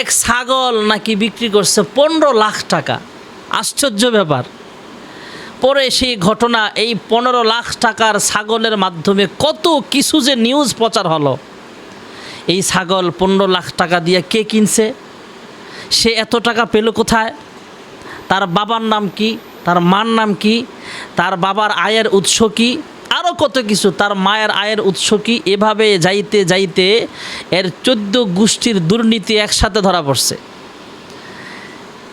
এক ছাগল নাকি বিক্রি করছে পনেরো লাখ টাকা। আশ্চর্য ব্যাপার। পরে সেই ঘটনা, এই পনেরো লাখ টাকার ছাগলের মাধ্যমে কত কিছু যে নিউজ প্রচার হলো। এই ছাগল পনেরো লাখ টাকা দিয়ে কে কিনছে? সে এত টাকা পেল কোথায়? তার বাবার নাম কি? তার মার নাম কি? তার বাবার আয়ের উৎস কি? আরও কত কিছু তার মায়ের আয়ের উৎস কি? এভাবে যাইতে যাইতে এর চোদ্দ গোষ্ঠীর দুর্নীতি একসাথে ধরা পড়ছে।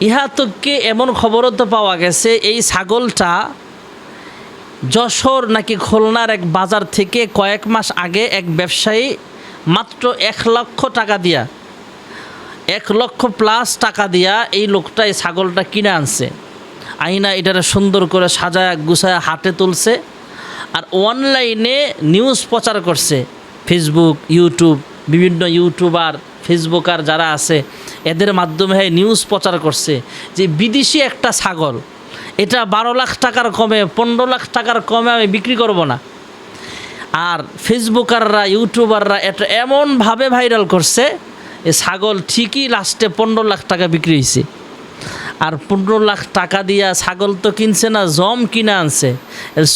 ইহা তো কে এমন খবরও তো পাওয়া গেছে, এই ছাগলটা যশোর নাকি খুলনার এক বাজার থেকে কয়েক মাস আগে এক ব্যবসায়ী মাত্র এক লক্ষ টাকা দিয়া, এক লক্ষ প্লাস টাকা দিয়া এই লোকটা এই ছাগলটা কিনে আনছে। আইনা এটারে সুন্দর করে সাজায় গুছায় হাতে তুলছে। আর অনলাইনে নিউজ প্রচার করছে। ফেসবুক ইউটিউব বিভিন্ন ইউটিউবার ফেসবুকার যারা আছে, এদের মাধ্যমে নিউজ প্রচার করছে যে বিদেশি একটা ছাগল, এটা বারো লাখ টাকার কমে, পনেরো লাখ টাকার কমে আমি বিক্রি করব না। আর ফেসবুকাররা ইউটিউবাররা এটা এমনভাবে ভাইরাল করছে, এ ছাগল ঠিকই লাস্টে পনেরো লাখ টাকা বিক্রি হয়েছে আর পনেরো লাখ টাকা দিয়া ছাগল তো কিনছে না, জম কিনে আনছে।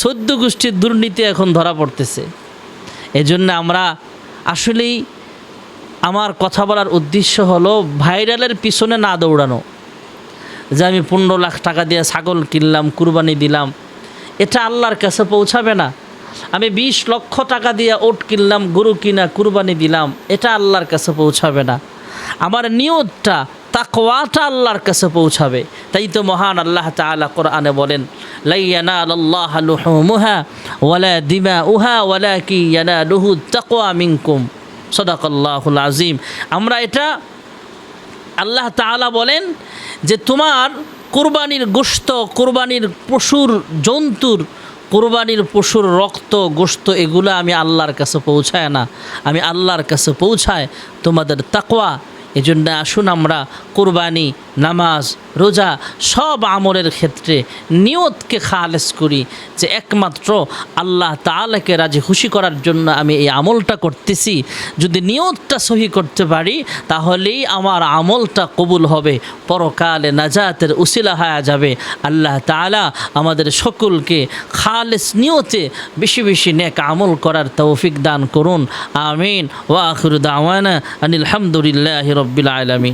সদ্য গোষ্ঠীর দুর্নীতি এখন ধরা পড়তেছে। এজন্য আমরা আসলেই আমার কথা বলার উদ্দেশ্য হলো ভাইরালের পিছনে না দৌড়ানো। যে আমি পনেরো লাখ টাকা দিয়ে ছাগল কিনলাম, কুরবানি দিলাম, এটা আল্লাহর কাছে পৌঁছাবে না। আমি বিশ লক্ষ টাকা দিয়ে ওট কিনলাম, গরু কিনা, কুরবানি দিলাম, এটা আল্লাহর কাছে পৌঁছাবে না। আমার নিয়তটা তাকওয়াটা আল্লাহর কাছে পৌঁছাবে। তাই তো মহান আল্লাহ তাআলা কোরআনে বলেন লাইয়ানা আল্লাহ লুহুমুহা ওয়ালা দিমা উহা ওয়ালা কি ইয়ানা লুহু তাকওয়া মিনকুম। সদাকল্লাহুল আজিম আমরা এটা আল্লাহ তাআলা বলেন যে, তোমার কোরবানির গোশত, কোরবানির পশুর জন্তুর, কোরবানির পশুর রক্ত, গোশত, এগুলো আমি আল্লাহর কাছে পৌঁছায় না। আমি আল্লাহর কাছে পৌঁছায় তোমাদের তাকওয়া এজন্য আসুন আমরা কোরবানি নামাজ, রোজা সব আমলের ক্ষেত্রে নিয়তকে খালেস করি যে একমাত্র আল্লাহ তাআলাকে রাজি খুশি করার জন্য আমি এই আমলটা করতেছি। যদি নিয়তটা সহি করতে পারি, তাহলেই আমার আমলটা কবুল হবে, পরকালে নাজাতের উসিলা হয়ে যাবে। আল্লাহ তাআলা আমাদের সকলকে খালেস নিয়তে বেশি বেশি নেক আমল করার তৌফিক দান করুন। আমিন। ওয়া আখিরু দাওয়ানা আনিল হামদুলিল্লাহি রব্বিল আলামিন।